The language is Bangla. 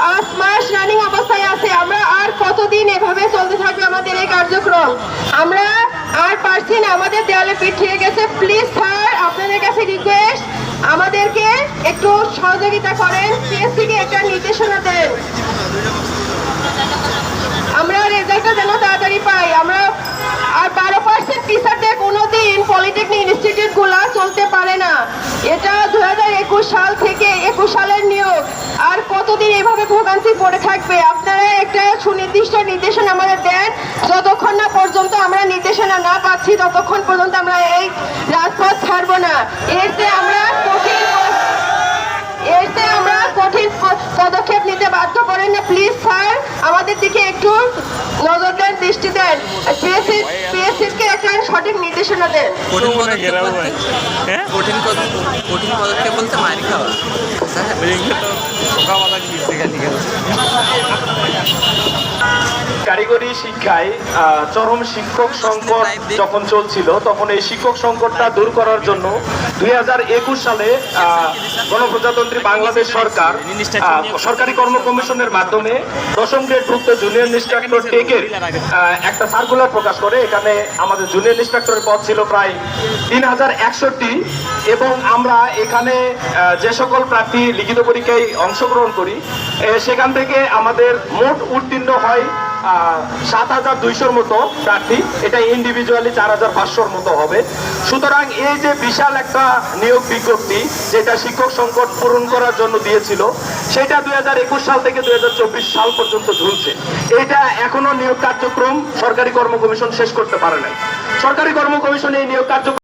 পাঁচ মাস রানিং অবস্থায় আছে। আমরা আর কতদিন এভাবে চলতে থাকবে আমাদের এই কার্যক্রম? আমরা আর পারছি না, আমাদের দেওয়ালে পিঠ থেকে গেছে। প্লিজ স্যার আপনাদের কাছে রিকোয়েস্ট আমাদেরকে একটু সহযোগিতা করেন। পিএসসিকে একটা নির্দেশনা দেন। আমরা রেজাল্টটা যেন তাড়াতাড়ি পাই। আমরা আর বারো পার্সেন্ট টিচারদের কোনোদিন পলিটেকনিক ইনস্টিটিউটগুলা চলতে পারে না এটা দু হাজার একুশ সাল থেকে একুশ সালের নিয়োগ আর কতদিন এভাবে ভোগান্তি পড়ে থাকবে। আপনারা একটা সুনির্দিষ্ট নির্দেশনা আমাদের দেন। যতক্ষণ না পর্যন্ত আমরা নির্দেশনা না পাচ্ছি ততক্ষণ পর্যন্ত আমরা এই রাজপথ ছাড়বো না। এতে আমরা কঠিন এতে আমরা কঠিন পদক্ষেপ নিতে বাধ্য করেন না। প্লিজ স্যার আমাদের দিকে একটু নজর দেন দৃষ্টি দেন। পিএসসি পিএসসিকে একটা সঠিক নির্দেশনা দেন। কঠিন পদক্ষেপ বলতে হয় হ্যাঁ কঠিন পদ- কঠিন পদক্ষেপ বলতে মারি খাওয়া। কারিগরি শিক্ষায় চরম শিক্ষক সংকট যখন চলছিল, তখন এই শিক্ষক সংকটটা দূর করার জন্য দুই সালে গণপ্রজাতন্ত্রী বাংলাদেশ সরকার সরকারি কর্ম কমিশনের মাধ্যমে দশম গ্রেড ভুক্ত জুনিয়র ইন্সট্রাক্টর টেকের একটা সার্কুলার প্রকাশ করে। এখানে আমাদের জুনিয়র ইন্সট্রাক্টরের পদ ছিল প্রায় তিন হাজার একষট্টি এবং আমরা এখানে যে সকল প্রার্থী লিখিত পরীক্ষায় অংশগ্রহণ করি। সেখান থেকে আমাদের মোট উত্তীর্ণ হয় সাত হাজার দুইশোর মতো প্রার্থী। এটা ইন্ডিভিজুয়ালি চার হাজার পাঁচশোর মতো হবে। সুতরাং এই যে বিশাল একটা নিয়োগ বিজ্ঞপ্তি, যেটা শিক্ষক সংকট পূরণ করার জন্য দিয়েছিল, সেটা দুই হাজার একুশ সাল থেকে দুই হাজার চব্বিশ সাল পর্যন্ত ঝুলছে। এটা এখনও নিয়োগ কার্যক্রম সরকারি কর্ম কমিশন শেষ করতে পারে নাই। সরকারি কর্ম কমিশন এই নিয়োগ কার্যক্রম